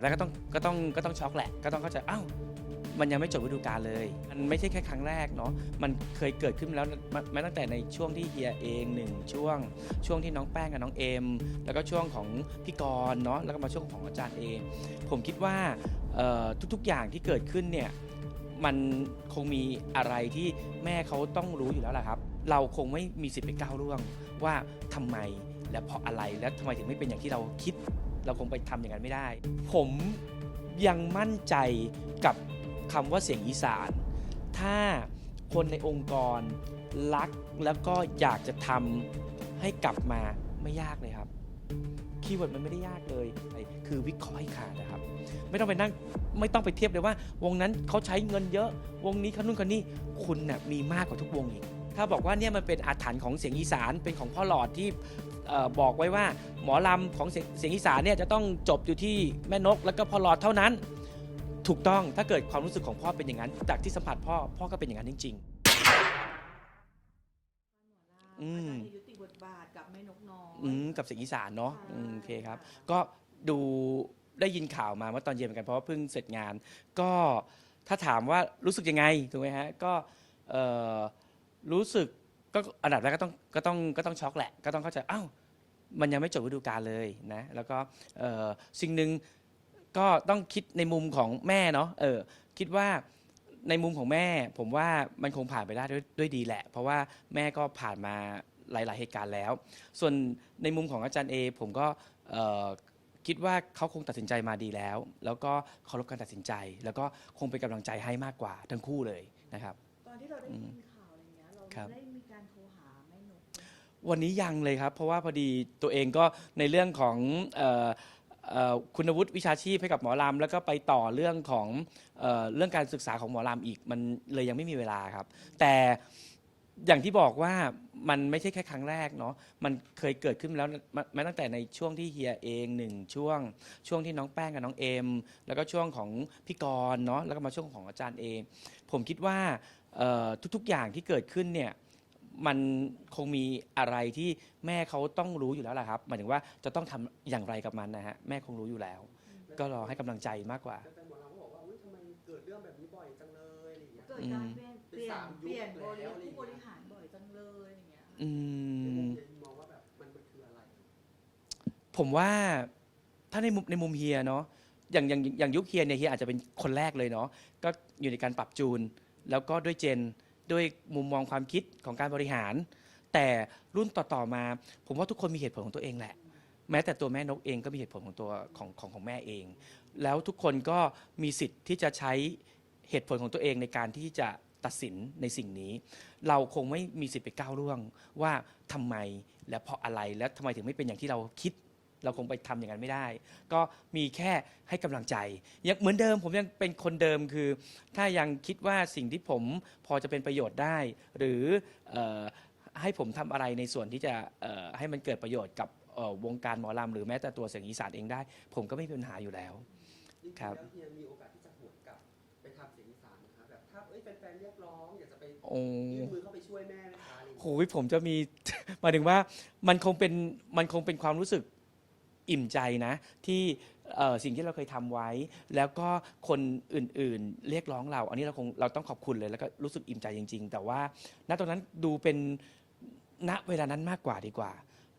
แรกก็ต้องก็ต้องก็ต้องช็อกแหละก็ต้องเข้าใจอ้าวมันยังไม่จบฤดูกาลเลย มันไม่ใช่แค่ครั้งแรกเนาะมันเคยเกิดขึ้นแล้วมามาตั้งแต่ในช่วงที่เฮียเองหนึ่งช่วง ช่วงที่น้องแป้งกับน้องเอมแล้วก็ช่วงของพี่กรณ์เนาะแล้วก็มาช่วงของอาจารย์เอง ผมคิดว่าทุกๆอย่างที่เกิดขึ้นเนี่ยมันคงมีอะไรที่แม่เขาต้องรู้อยู่แล้วล่ะครับ เราคงไม่มีสิทธิ์ไปก้าวล่วงว่าทำไมและเพราะอะไรและทำไมถึงไม่เป็นอย่างที่เราคิด เราคงไปทำอย่างนั้นไม่ได้ ผมยังมั่นใจกับคำว่าเสียงอีสาน ถ้าคนในองค์กรรักแล้วก็อยากจะทำให้กลับมาไม่ยากเลยครับคีย์เวิร์ดมันไม่ได้ยากเลยคือวิเคราะห์ให้ขาดนะครับ ไม่ต้องไปนั่งไม่ต้องไปเทียบเลยว่า วงนั้นเขาใช้เงินเยอะ วงนี้เขานู่นคนนี้คุณน่ะมีมากกว่าทุกวงอีก ถ้าบอกว่าเนี่ยมันเป็นอาถรรพ์ของเสียงอีสานเป็นของพ่อหลอดที่เอ่อบอกไว้ว่าหมอลำของเสียงเสียงอีสานเนี่ยจะต้องจบอยู่ที่แม่นก แล้วก็พ่อหลอดเท่านั้น ถูกต้องถ้าเกิดความรู้สึกของพ่อเป็นอย่างนั้น จากที่สัมผัสพ่อพ่อก็เป็นอย่างนั้นจริงอืมอาจารย์ยุติบทบาทกับแม่นกน้อยๆอืมกับเสียงอีสานเนาะใช่อืมโอเคครับ ก็ดูได้ยินข่าวมาเมื่อตอนเย็นเหมือนกันเพราะว่าเพิ่งเสร็จงาน ก็ถ้าถามว่ารู้สึกยังไงถูกไหมฮะก็เอ่อ รู้สึกก็อันดับแรกก็ต้องก็ต้องก็ต้องช็อกแหละ ก็ต้องเข้าใจอ้าวมันยังไม่จบฤดูกาลเลยนะแล้วก็เอ่อสิ่งหนึ่งก็ต้องคิดในมุมของแม่เนาะเออคิดว่าในมุมของแม่ ผมว่ามันคงผ่านไปได้ด้วยด้วยดีแหละ เพราะว่าแม่ก็ผ่านมาหลาย ๆ เหตุการณ์แล้ว ส่วนในมุมของอาจารย์เอผมก็เอ่อคิดว่าเขาคงตัดสินใจมาดีแล้ว แล้วก็เคารพการตัดสินใจ แล้วก็คงเป็นกำลังใจให้มากกว่าทั้งคู่เลยนะครับ ตอนที่เราได้อืยิมน ครับ ได้มีการโทรหาแม่นกวันนี้ยังเลยครับ เพราะว่าพอดีตัวเองก็ในเรื่องของเอ่อเอ่อคุณวุฒิวิชาชีพให้กับหมอลำแล้วก็ไปต่อเรื่องของเอ่อเรื่องการศึกษาของหมอลำอีกมันเลยยังไม่มีเวลาครับ แต่อย่างที่บอกว่ามันไม่ใช่แค่ครั้งแรกเนาะมันเคยเกิดขึ้นแล้วมามาตั้งแต่ในช่วงที่เฮียเองหนึ่งช่วง ช่วงที่น้องแป้งกับน้องเอม แล้วก็ช่วงของพี่กรณ์เนาะแล้วก็มาช่วงของอาจารย์เอง ผมคิดว่า เอ่อทุกๆอย่างที่เกิดขึ้นเนี่ยมันคงมีอะไรที่แม่เขาต้องรู้อยู่แล้วล่ะครับหมายถึงว่าจะต้องทำอย่างไรกับมันนะฮะแม่คงรู้อยู่แล้ว ก็รอให้กำลังใจมากกว่าแฟนๆหมอลำก็บอกว่าอุ้ยทำไมเกิดเรื่องแบบนี้บ่อยจังเลยอะไรอย่างเงี้ย เกิดการเปลี่ยนเปลี่ยนสามยุคเปลี่ยนบริแล้วอะไรอย่างเงี้ยผู้บริหารบ่อยจังเลยอย่างเงี้ยอืในมุมมเฮียมองว่าแบบมันมันคืออะไร ผมว่าถ้าในมุมในมุมเฮียเนาะอย่างอย่างอย่างยุคเฮียเนี่ยเฮียอาจจะเป็นคนแรกเลยเนาะก็อยู่ในการปรับจูน แล้วก็ด้วยเจนด้วยมุมมองความคิดของการบริหาร แต่รุ่นต่อๆมา ผมว่าทุกคนมีเหตุผลของตัวเองแหละ แม้แต่ตัวแม่นกเองก็มีเหตุผลของตัวของของของแม่เอง แล้วทุกคนก็มีสิทธิ์ที่จะใช้เหตุผลของตัวเองในการที่จะตัดสินในสิ่งนี้ เราคงไม่มีสิทธิ์ไปก้าวล่วงว่าทำไมและเพราะอะไรและทำไมถึงไม่เป็นอย่างที่เราคิด เราคงไปทำอย่างนั้นไม่ได้ ก็มีแค่ให้กำลังใจยังเหมือนเดิมผมยังเป็นคนเดิมคือ ถ้ายังคิดว่าสิ่งที่ผมพอจะเป็นประโยชน์ได้ หรือเอ่อให้ผมทำอะไรในส่วนที่จะเอ่อให้มันเกิดประโยชน์กับเอ่อวงการหมอลำหรือแม้แต่ตัวเสียงอีสานเองได้ ผมก็ไม่มีปัญหาอยู่แล้วจริงๆครับแล้วเฮียมีโอกาสที่จะหวนกลับไปทำเสียงอีสานนะคะแบบถ้าเอ้ยแฟนๆเรียกร้องอยากจะไปโอ้ยื่นมือเข้าไปช่วยแม่ไหมคะอะไรอย่างโหเงี้ยยผมจะมีหมายถึงว่ามันคงเป็นมันคงเป็นความรู้สึก อิ่มใจนะที่สิ่งที่เราเคยทำไว้ แล้วก็คนอื่นๆ เรียกร้องเรา อันนี้เราคงเราต้องขอบคุณเลยแล้วก็รู้สึกอิ่มใจจริง ๆ แต่ว่าณตรงนั้นดูเป็นณเวลานั้นมากกว่าดีกว่า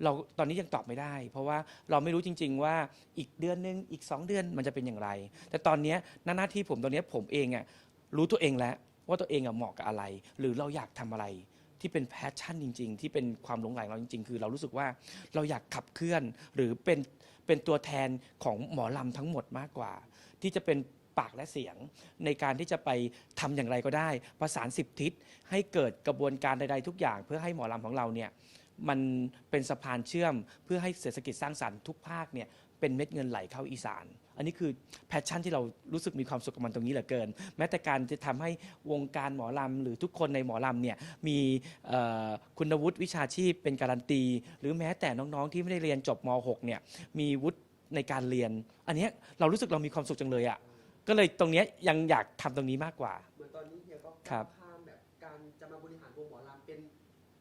เราตอนนี้ยังตอบไม่ได้ เพราะว่าเราไม่รู้จริง ๆ ว่าอีกเดือนนึงอีก 2 เดือนมันจะเป็นอย่างไร แต่ตอนนี้หน้าหน้าที่ผมตอนนี้ผมเองอะรู้ตัวเองแล้วว่าตัวเองอะเหมาะกับอะไร หรือเราอยากทำอะไรที่เป็นแพชชั่นจริง ๆ ที่เป็นความหลงใหลของเราจริง ๆ คือเรารู้สึกว่าเราอยากขับเคลื่อนหรือเป็น เป็นตัวแทนของหมอลำทั้งหมดมากกว่า ที่จะเป็นปากและเสียงในการที่จะไปทำอย่างไรก็ได้ ประสานสิบทิศให้เกิดกระบวนการใดๆทุกอย่าง เพื่อให้หมอลำของเราเนี่ยมันเป็นสะพานเชื่อม เพื่อให้เศรษฐกิจสร้างสรรค์ทุกภาคเนี่ยเป็นเม็ดเงินไหลเข้าอีสาน อันนี้คือแพชชั่นที่เรารู้สึกมีความสุขกับมันตรงนี้เหลือเกิน แม้แต่การจะทำให้วงการหมอลำหรือทุกคนในหมอลำเนี่ยมีเอ่อคุณวุฒิวิชาชีพเป็นการันตี หรือแม้แต่น้องๆที่ไม่ได้เรียนจบม .6 เนี่ยมีวุฒิในการเรียน อันเนี้ยเรารู้สึกเรามีความสุขจังเลยอะ่ะก็เลยตรงเนี้ยยังอยากทำตรงนี้มากกว่า เหมือนตอนนี้เฮียก็ครับ ข้ามแบบการจะมาบริหารวงหมอลำเป็น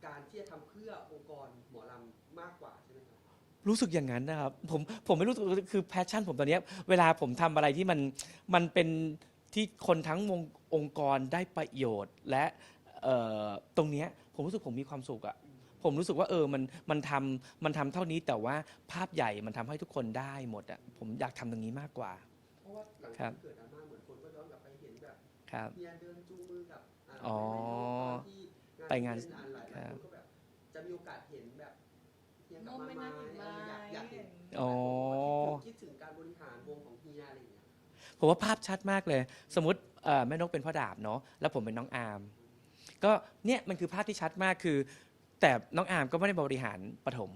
การที่จะทำเพื่อองค์กรหมอลำมากกว่าใช่ไหมครับ รู้สึกอย่างนั้นนะครับผมผมไม่รู้สึกคือแพชชั่นผมตอนเนี้ยเวลาผมทำอะไรที่มันมันเป็นที่คนทั้งวงองค์กรได้ประโยชน์ และเอ่อตรงเนี้ยผมรู้สึกผมมีความสุขอะผมรู้สึกว่าเออมันมันทำมันทำเท่านี้แต่ว่าภาพใหญ่มันทำให้ทุกคนได้หมดอะผมอยากทำตรงนี้มากกว่า เพราะว่าหลังครัจากบที่เกิดดราม่าเหมือนคนก็ย้อนกลับไปเห็นแบบครับเฮียเดินจูงมือกับาอ๋อไปงานไปงานเล่อ่หลายหครัลายบคนก็แบบจะมีโอกาสเห็น แบบเฮียกโมลับมาไม่ไหมน่าเห็นไหมเอออยากอยากเห็นอ๋อ คิดถึงการบริหารวงของเฮียอะไรอย่างเงี้ยผมว่าภาพชัดมากเลย สมมติเอ่อแม่นกเป็นพ่อดาบเนาะแล้วผมเป็นน้องอาร์มก็เนี่ยมันคือภาพที่ชัดมากคือ แต่น้องอาร์มก็ไม่ได้บริหารปฐม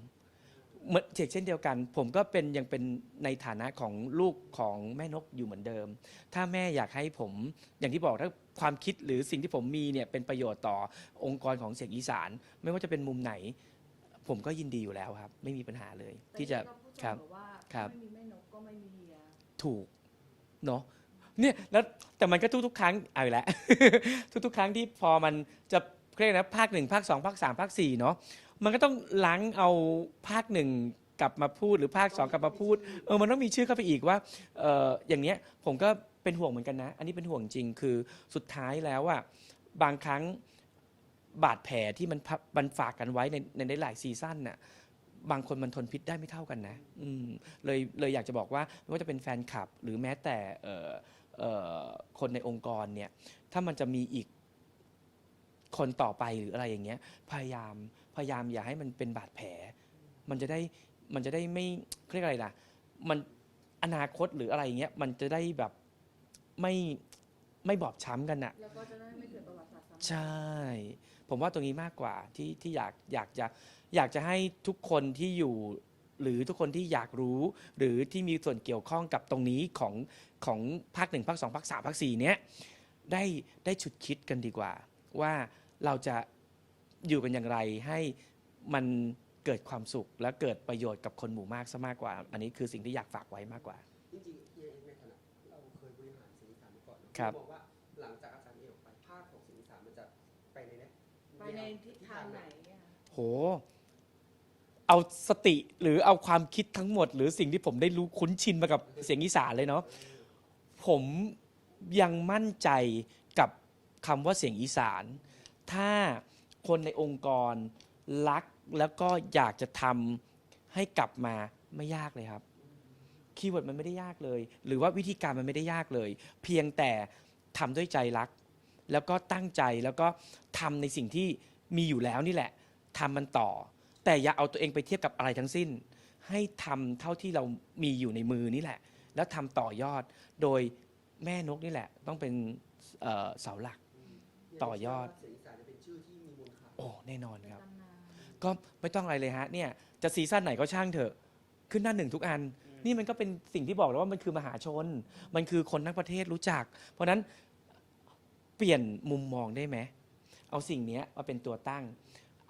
เหมือนเช่นเดียวกัน ผมก็เป็นยังเป็นในฐานะของลูกของแม่นกอยู่เหมือนเดิม ถ้าแม่อยากให้ผมอย่างที่บอกถ้าความคิดหรือสิ่งที่ผมมีเนี่ยเป็นประโยชน์ต่อองค์กรของเสียงอีสาน ไม่ว่าจะเป็นมุมไหน ผมก็ยินดีอยู่แล้วครับ ไม่มีปัญหาเลยแต่ที่จะเฮียก็พูดเสครับมอว่าครับถ้าไม่มีแม่นกก็ไม่มีเฮียถูกเนาะเนี่ยแล้วแต่มันก็ทุกๆ ครั้งเอาอีกแล้ว ทุกๆ ครั้งที่พอมันจะเรียกนะภาคหนึ่งภาคสองภาคสามภาคสี่เนาะมันก็ต้องล้างเอาภาคหนึ่งกลับมาพูดหรือภาคสองกลับมาพูดเออมันต้องมีชื่อเข้าไปอีกว่าเอออย่างเนี้ยผมก็เป็นห่วงเหมือนกันนะ อันนี้เป็นห่วงจริงคือสุดท้ายแล้วอะบางครั้ง บาดแผลที่มันพับมันฝากกันไว้ในในหลายซีซั่นน่ะบางคนมันทนพิษได้ไม่เท่ากันนะอืมเลยเลยอยากจะบอกว่าไม่ว่าจะเป็นแฟนคลับ หรือแม้แต่เอ่อเอ่อคนในองค์กรเนี่ยถ้ามันจะมีอีกคนต่อไปหรืออะไรอย่างเงี้ยพยายามพยายามอย่าให้มันเป็นบาดแผล มันจะได้มันจะได้ไม่เรียกอะไรล่ะมันอนาคตหรืออะไรอย่างเงี้ยมันจะได้แบบไม่ไม่บอบช้ำกันอะ แล้วก็จะได้ไม่เกิดประวัติศาสตร์ซ้ำ ใช่ ผมว่าตรงนี้มากกว่าที่ที่อยากอยากจะอยากจะให้ทุกคนที่อยู่ หรือทุกคนที่อยากรู้ หรือที่มีส่วนเกี่ยวข้องกับตรงนี้ของของภาคหนึ่งภาคสองภาคสามภาคสี่เนี้ยได้ได้ฉุดคิดกันดีกว่า ว่าเราจะอยู่กันอย่างไรให้มันเกิดความสุขและเกิดประโยชน์กับคนหมู่มากซะมากกว่า อันนี้คือสิ่งที่อยากฝากไว้มากกว่า จริงๆเฮียเองในฐานะเราเคยบริหารเสียงอีสานมาก่อนเนอะครับ มองว่า ในทิศทางไหนอะโห เอาสติหรือเอาความคิดทั้งหมด หรือสิ่งที่ผมได้รู้คุ้นชินมากับเสียงอีสานเลยเนาะผมยังมั่นใจกับคำว่าเสียงอีสาน ถ้าคนในองค์กรรักแล้วก็อยากจะทำให้กลับมาไม่ยากเลยครับ คีย์เวิร์ดมันไม่ได้ยากเลย หรือว่าวิธีการมันไม่ได้ยากเลย เพียงแต่ทำด้วยใจรัก แล้วก็ตั้งใจแล้วก็ทำในสิ่งที่มีอยู่แล้วนี่แหละทำมันต่อ แต่อย่าเอาตัวเองไปเทียบกับอะไรทั้งสิ้น ให้ทำเท่าที่เรามีอยู่ในมือนี่แหละ แล้วทำต่อยอดโดยแม่นกนี่แหละ ต้องเป็นเอ่อเสาหลัก ต่อยอด เสียงอีสานจะเป็นชื่อที่มีมูลค่าโอ้แน่นอนในครับตำนานก็ไม่ต้องอะไรเลยฮะเนี่ยจะซีซั่นไหนก็ช่างเถอะ ขึ้นหน้าหนึ่งทุกอัน นี่มันก็เป็นสิ่งที่บอกแล้วว่ามันคือมหาชน มันคือคนทั้งประเทศรู้จัก เพราะฉะนั้น เปลี่ยนมุมมองได้ไหม เอาสิ่งนี้มาเป็นตัวตั้ง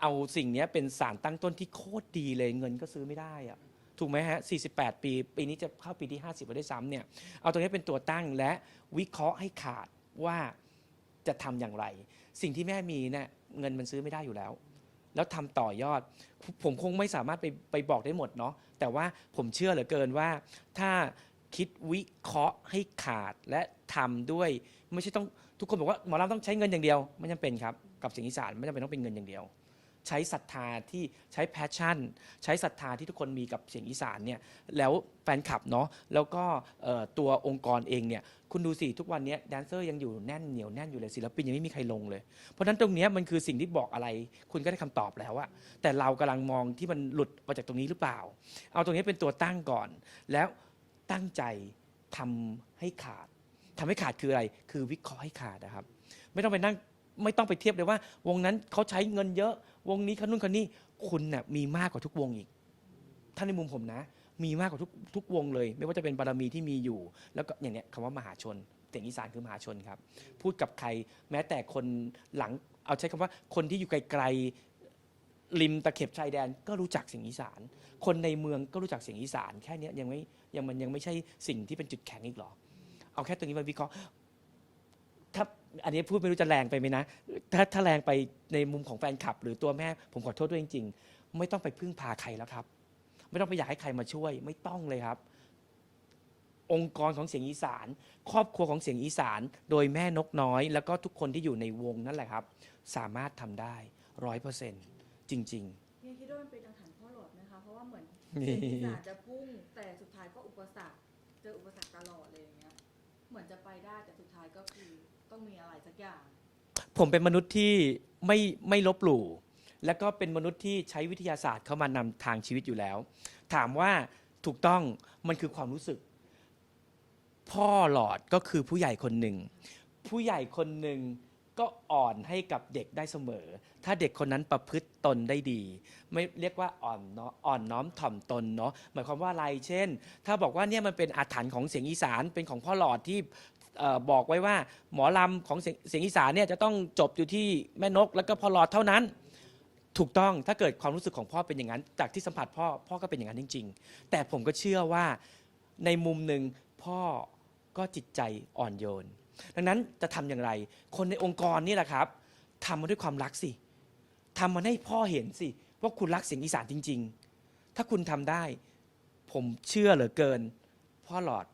เอาสิ่งนี้เป็นสารตั้งต้นที่โคตรดีเลยเงินก็ซื้อไม่ได้อะถูกไหมฮะ 48 ปี ปีนี้จะเข้าปีที่ 50ไปได้วยซ้ำเนี่ย เอาตรงนี้เป็นตัวตั้งและวิเคราะห์ให้ขาดว่าจะทำอย่างไร สิ่งที่แม่มีเนี่ยเงินมันซื้อไม่ได้อยู่แล้ว แล้วทำต่อยอด ผมคงไม่สามารถไปไปบอกได้หมดเนาะ แต่ว่าผมเชื่อเหลือเกินว่าถ้า คิดวิเคราะห์ให้ขาดและทำด้วย ไม่ใช่ต้องทุกคนบอกว่าหมอลำต้องใช้เงินอย่างเดียว ไม่จำเป็นครับ กับเสียงอีสานไม่จำเป็นต้องเป็นเงินอย่างเดียว ใช้ศรัทธาที่ใช้แพชชั่น ใช้ศรัทธาที่ทุกคนมีกับเสียงอีสานเนี่ยแล้วแฟนคลับเนาะแล้วก็เอ่อตัวองค์กรเองเนี่ยคุณดูสิทุกวันเนี้แดนเซอร์ยังอยู่แน่นเหนียวแน่นอยู่เลยศิลปินยังไม่มีใครลงเลย เพราะฉะนั้นตรงเนี้ยมันคือสิ่งที่บอกอะไร คุณก็ได้คำตอบแล้วอะแต่เรากำลังมองที่มันหลุดออกจากตรงนี้หรือเปล่า เอาตรงนี้เป็นตัวตั้งก่อน แล้ว ตั้งใจทำให้ขาดทำให้ขาดคืออะไร คือวิเคราะห์ให้ขาดนะครับ ไม่ต้องไปนั่งไม่ต้องไปเทียบเลยว่า วงนั้นเขาใช้เงินเยอะ วงนี้เขานู่นเขานี่คุณน่ะมีมากกว่าทุกวงอีก ถ้าในมุมผมนะ มีมากกว่าทุกทุกวงเลย ไม่ว่าจะเป็นบารมีที่มีอยู่ แล้วก็อย่างเนี้ยคำว่ามหาชนเสียงอีสานคือมหาชนครับ พูดกับใครแม้แต่คนหลังเอาใช้คำว่าคนที่อยู่ไกล ริมตะเข็บชายแดนก็รู้จักเสียงอีสาน คนในเมืองก็รู้จักเสียงอีสาน แค่เนี้ยยังไม่ยังมันยังไม่ใช่สิ่งที่เป็นจุดแข็งอีกหรอ เอาแค่ตรงนี้มาวิเคราะห์ถ้าอันนี้พูดไม่รู้จะแรงไปไหมนะ ถ้าถ้าแรงไปในมุมของแฟนคลับ หรือตัวแม่ผมขอโทษด้วยจริงๆ ไม่ต้องไปพึ่งพาใครแล้วครับ ไม่ต้องไปอยากให้ใครมาช่วย ไม่ต้องเลยครับ องค์กรของเสียงอีสาน ครอบครัวของเสียงอีสาน โดยแม่นกน้อย แล้วก็ทุกคนที่อยู่ในวงนั่นแหละครับ สามารถทำได้ร้อยเปอร์เซ็นต์ จริงเฮียคิดว่ามันเป็นอาถรรพ์พ่อหลอดไหมคะ เพราะว่าเหมือนนี่เสียงอีสานจะพุ่ง แต่สุดท้ายก็อุปสรรค เจออุปสรรคตลอดเลยอย่างเงี้ย เหมือนจะไปได้แต่สุดท้ายก็คือต้องมีอะไรสักอย่างๆผมเป็นมนุษย์ที่ไม่ไม่ลบหลู่ แล้วก็เป็นมนุษย์ที่ใช้วิทยาศาสตร์เข้ามานำทางชีวิตอยู่แล้ว ถามว่าถูกต้องมันคือความรู้สึก พ่อหลอดก็คือผู้ใหญ่คนหนึ่ง ผู้ใหญ่คนหนึ่ง ก็อ่อนให้กับเด็กได้เสมอ ถ้าเด็กคนนั้นประพฤติตนได้ดี ไม่เรียกว่าอ่อนเนาะอ่อนน้อมถ่อมตนเนาะ หมายความว่าอะไร เช่น ถ้าบอกว่าเนี่ยมันเป็นอาถรรพ์ของเสียงอีสาน เป็นของพ่อหลอดที่เอ่อบอกไว้ว่าหมอลำของเสียงเสียงอีสานเนี่ยจะต้องจบอยู่ที่แม่นกแล้วก็พ่อหลอดเท่านั้น ถูกต้องถ้าเกิดความรู้สึกของพ่อเป็นอย่างนั้น จากที่สัมผัสพ่อพ่อก็เป็นอย่างนั้นจริง ๆ แต่ผมก็เชื่อว่าในมุมหนึ่งพ่อก็จิตใจอ่อนโยน ดังนั้นจะทำอย่างไร คนในองค์กรนี่แหละครับทำมาด้วยความรักสิทำมันให้พ่อเห็นสิ ว่าคุณรักเสียงอีสานจริง ๆ ถ้าคุณทำได้ ผมเชื่อเหลือเกิน พ่อหลอด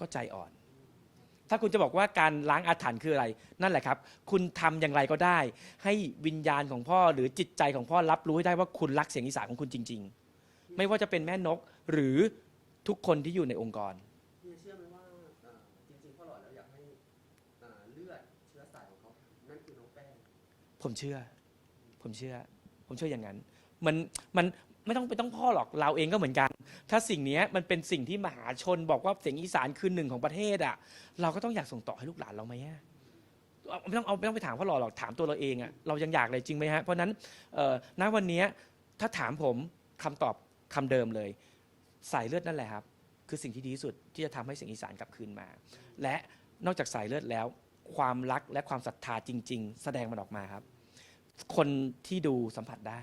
ก็ใจอ่อน ถ้าคุณจะบอกว่าการล้างอาถรรพ์คืออะไร นั่นแหละครับ คุณทำอย่างไรก็ได้ ให้วิญญาณของพ่อหรือจิตใจของพ่อรับรู้ให้ได้ว่าคุณรักเสียงอีสานของคุณจริง ๆ ไม่ว่าจะเป็นแม่นกหรือทุกคนที่อยู่ในองค์กร ผมเชื่อ ผมเชื่อ ผมเชื่ออย่างนั้น มันมันไม่ต้องไปต้องพ่อหรอกเราเองก็เหมือนกัน ถ้าสิ่งนี้มันเป็นสิ่งที่มหาชนบอกว่าเสียงอีสานคือหนึ่งของประเทศอะ เราก็ต้องอยากส่งต่อให้ลูกหลานเราไหมอะไม่ต้องเอาไม่ต้องไปถามพ่อหล่อหรอกถามตัวเราเองอะเรายังอยากเลยจริงไหมฮะเพราะนั้นณวันนี้ถ้าถามผมคำตอบคำเดิมเลยสายเลือดนั่นแหละครับ คือสิ่งที่ดีที่สุดที่จะทำให้เสียงอีสานกลับคืนมา และนอกจากสายเลือดแล้ว ความรักและความศรัทธาจริง ๆ แสดงมันออกมาครับ คนที่ดูสัมผัสได้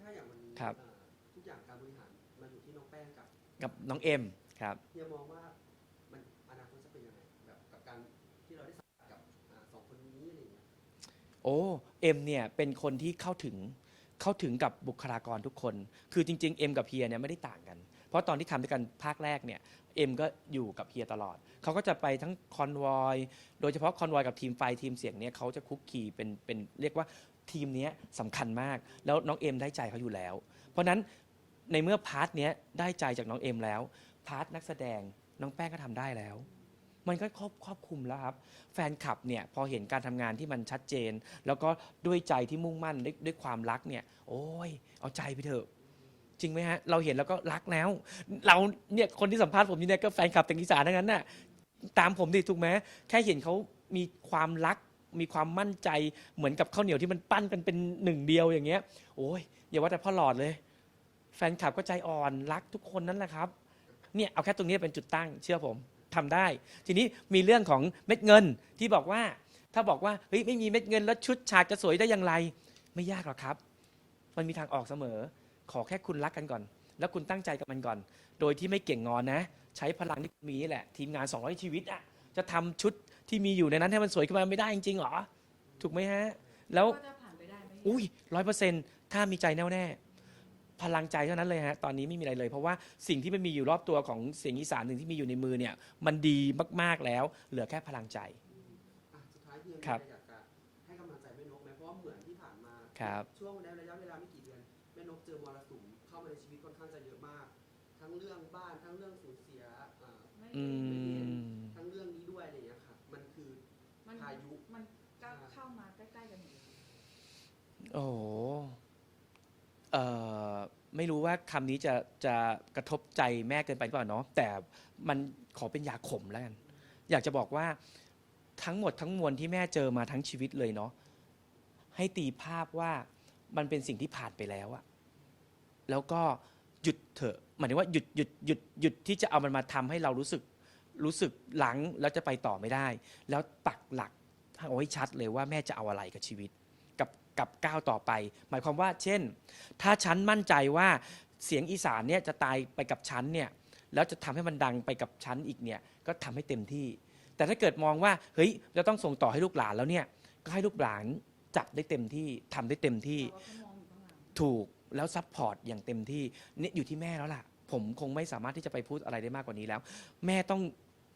ถ้าอย่างวันนี้ครับ เอ่อทุกอย่างการบริหารมันอยู่ที่น้องแป้งกับกับน้องเอ็มครับ เฮียมองว่ามันอนาคตจะเป็นยังไงแบบกับการที่เราได้สัมผัสกับอ่าสองคนนี้อะไรอย่างเงี้ย โอ้เอ็มเนี่ยเป็นคนที่เข้าถึงเข้าถึงกับบุคลากรทุกคน คือจริงๆเอ็มกับเฮียเนี่ยไม่ได้ต่างกัน เพราะตอนที่ทำด้วยกันภาคแรกเนี่ยเอ็มก็อยู่กับเฮียตลอด เขาก็จะไปทั้งคอนวอย โดยเฉพาะคอนวอยกับทีมไฟทีมเสียงเนี่ยเขาจะคุกคีเป็นเป็นเรียกว่า ทีมเนี้ยสำคัญมาก แล้วน้องเอ็มได้ใจเขาอยู่แล้ว เพราะฉะนั้นในเมื่อพาร์ทเนี้ยได้ใจจากน้องเอ็มแล้ว พาร์ทนักแสดงน้องแป้งก็ทำได้แล้ว มันก็ครอบครอบคลุมแล้วครับ แฟนคลับเนี่ยพอเห็นการทำงานที่มันชัดเจน แล้วก็ด้วยใจที่มุ่งมั่นด้วยด้วยความรักเนี่ย โอ้ย เอาใจไปเถอะ จริงไหมฮะ เราเห็นแล้วก็รักแล้ว เราเนี่ยคนที่สัมภาษณ์ผมนี่เนี่ยก็แฟนคลับแต่งอีสานทั้งนั้นน่ะ ตามผมดิถูกไหมแค่เห็นเขามีความรัก มีความมั่นใจเหมือนกับข้าวเหนียวที่มันปั้นกันเป็นหนึ่งเดียวอย่างเงี้ย โอ้ยอย่าว่าแต่พ่อหลอดเลย แฟนคลับก็ใจอ่อนรักทุกคนนั่นแหละครับเนี่ยเอาแค่ตรงนี้เป็นจุดตั้งเชื่อผมทำได้ ทีนี้มีเรื่องของเม็ดเงินที่บอกว่าถ้าบอกว่าเฮ้ยไม่มีเม็ดเงินแล้วชุดฉากจะสวยได้อย่างไร ไม่ยากหรอกครับ มันมีทางออกเสมอ ขอแค่คุณรักกันก่อน แล้วคุณตั้งใจกับมันก่อน โดยที่ไม่เก่งงอนนะ ใช้พลังที่มีนี่แหละ ทีมงาน 200 ชีวิตอะจะทำชุด ที่มีอยู่ในนั้นให้มันสวยขึ้นมาไม่ได้จริงๆหรอ ถูกไหมฮะ แล้วก็จะผ่านไปได้ไหมอุ้ยร้อยเปอร์เซ็นต์ถ้ามีใจแน่วแน่ พลังใจเท่านั้นเลยฮะ ตอนนี้ไม่มีอะไรเลย เพราะว่าสิ่งที่มันมีอยู่รอบตัวของเสียงอีสานหนึ่งที่มีอยู่ในมือเนี่ย มันดีมากๆแล้ว เหลือแค่พลังใจ อะสุดท้ายเฮียมีครับอะไรอยากจะให้กำลังใจแม่นกไหมเพราะว่าเหมือนที่ผ่านมา ครับ ช่วงระยะเวลาไม่กี่เดือนแม่นกเจอมรสุมเข้ามาในชีวิตค่อนข้างจะเยอะมาก ทั้งเรื่องบ้านทั้งเรื่องสูญเสียอ่า ไม่อืไม่ โอ้โหเอ่อไม่รู้ว่าคำนี้จะจะกระทบใจแม่เกินไปหรือเปล่าเนาะแต่มันขอเป็นยาขมแล้วกัน อยากจะบอกว่าทั้งหมดทั้งมวลที่แม่เจอมาทั้งชีวิตเลยเนาะให้ตีภาพว่ามันเป็นสิ่งที่ผ่านไปแล้วอะแล้วก็หยุดเถอะหมายถึงว่าหยุดหยุดหยุดหยุดที่จะเอามันมาทำให้เรารู้สึกรู้สึกหลังแล้วจะไปต่อไม่ได้ แล้วปักหลักเอาไว้ชัดเลยว่าแม่จะเอาอะไรกับชีวิต กับเก้าวต่อไป หมายความว่า เช่น ถ้าฉันมั่นใจว่าเสียงอีสานเนี่ยจะตายไปกับฉันเนี่ยแล้วจะทำให้มันดังไปกับฉันอีกเนี่ยก็ทำให้เต็มที่ แต่ถ้าเกิดมองว่าเฮ้ยเราต้องส่งต่อให้ลูกหลานแล้วเนี่ยก็ให้ลูกหลานจับได้เต็มที่ทำได้เต็มที่ถูกแล้วซัพพอร์ตอย่างเต็มที่เนี่ยอยู่ที่แม่แล้วล่ะ ผมคงไม่สามารถที่จะไปพูดอะไรได้มากกว่านี้แล้ว แม่ต้อง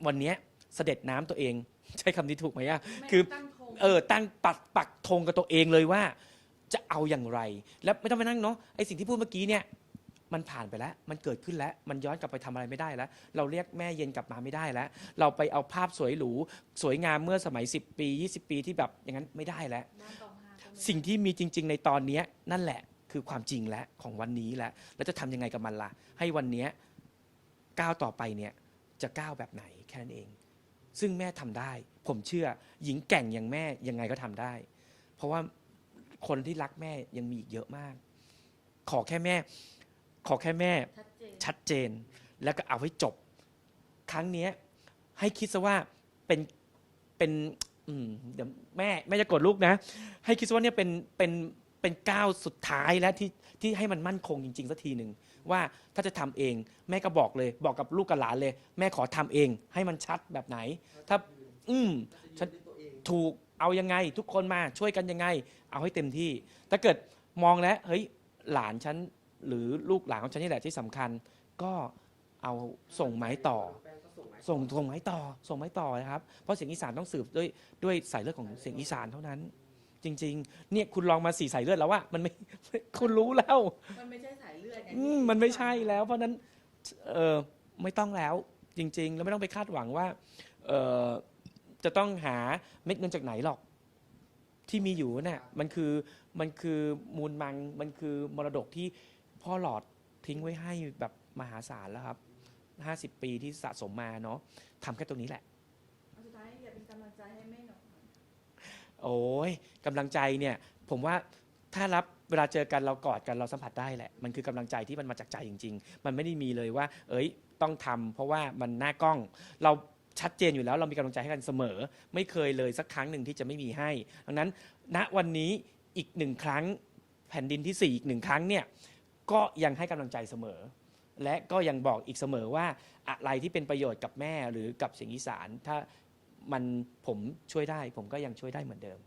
วันนี้เสด็จน้ำตัวเอง ใช้คำนี้ถูกไหมอะคือ เออตั้งปักปักธงกับตัวเองเลยว่า จะเอาอย่างไร แล้วไม่ต้องไปนั่งเนาะไอสิ่งที่พูดเมื่อกี้เนี่ยมันผ่านไปแล้ว มันเกิดขึ้นแล้ว มันย้อนกลับไปทำอะไรไม่ได้แล้ว เราเรียกแม่เย็นกลับมาไม่ได้แล้ว เราไปเอาภาพสวยหรู สวยงามเมื่อสมัย 10 ปี 20 ปีที่แบบอย่างนั้นไม่ได้แล้วบ้านตองห้าก็ไม่สิ่งที่มีจริง ๆ ในตอนเนี้ยนั่นแหละคือความจริงแล้วของวันนี้แล้วแล้วจะทำยังไงกับมันล่ะ ให้วันเนี้ยก้าวต่อไปเนี่ยจะก้าวแบบไหนแค่นั้นเอง ซึ่งแม่ทำได้ ผมเชื่อ หญิงแกร่งอย่างแม่ยังไงก็ทำได้ เพราะว่าคนที่รักแม่ยังมีอีกเยอะมาก ขอแค่แม่ ขอแค่แม่ ชัดเจนชัดเจนแล้วก็เอาให้จบ ครั้งเนี้ยให้คิดซะว่าเป็นเป็นอืมเดี๋ยวแม่แม่จะกดลูกนะ ให้คิดซะว่าเนี่ยเป็นเป็นเป็นก้าวสุดท้ายแล้วที่ที่ให้มันมั่นคงจริงๆสักทีหนึ่งว่าถ้าจะทำเอง แม่ก็บอกเลย บอกกับลูกกับหลานเลย แม่ขอทำเอง ให้มันชัดแบบไหน ถ้า อืมจะยืนด้วยตัวเองถูกเอายังไง ทุกคนมาช่วยกันยังไง เอาให้เต็มที่ ถ้าเกิดมองแล้วเฮ้ยหลานฉันหรือลูกหลานของฉันนี่แหละที่สำคัญ ก็เอาส่งไม้ต่อแป้งก็ส่งไม้ส่งส่งไม้ต่อ ส่งไม้ต่อนะครับ เพราะเสียงอีสานต้องสืบด้วยด้วยสายเลือดของเสียงอีสานเท่านั้น จริง ๆ เนี่ยคุณลองมาสี่สายเลือดแล้วว่ามันไม่ คุณรู้แล้ว มันไม่ใช่สายเลือดไงอืมมันไม่ใช่แล้ว เพราะฉะนั้นเออไม่ต้องแล้วจริง ๆ แล้วไม่ต้องไปคาดหวังว่าเออ จะต้องหาเม็ดเงินจากไหนหรอก ที่มีอยู่เนี่ยมันคือมันคือมูลมังมันคือมรดกที่พ่อหลอดทิ้งไว้ให้แบบมหาศาลแล้วครับห้าสิบปีที่สะสมมาเนาะทำแค่ตรงนี้แหละเอาสุดท้ายอยากเป็นกำลังใจให้แม่หน่อยโอ้ยกำลังใจเนี่ย ผมว่าถ้ารับเวลาเจอกันเรากอดกันเราสัมผัสได้แหละ มันคือกำลังใจที่มันมาจากใจจริง ๆ มันไม่ได้มีเลยว่า เอ้ย ต้องทำเพราะว่ามันหน้ากล้อง เรา ชัดเจนอยู่แล้วเรามีกำลังใจให้กันเสมอ ไม่เคยเลยสักครั้งหนึ่งที่จะไม่มีให้ ดังนั้น ณวันนี้อีกหนึ่งครั้งแผ่นดินที่สี่อีกหนึ่งครั้งเนี่ยก็ยังให้กำลังใจเสมอ และก็ยังบอกอีกเสมอว่าอะไรที่เป็นประโยชน์กับแม่หรือกับเสียงอีสาน ถ้ามันผมช่วยได้ผมก็ยังช่วยได้เหมือนเดิม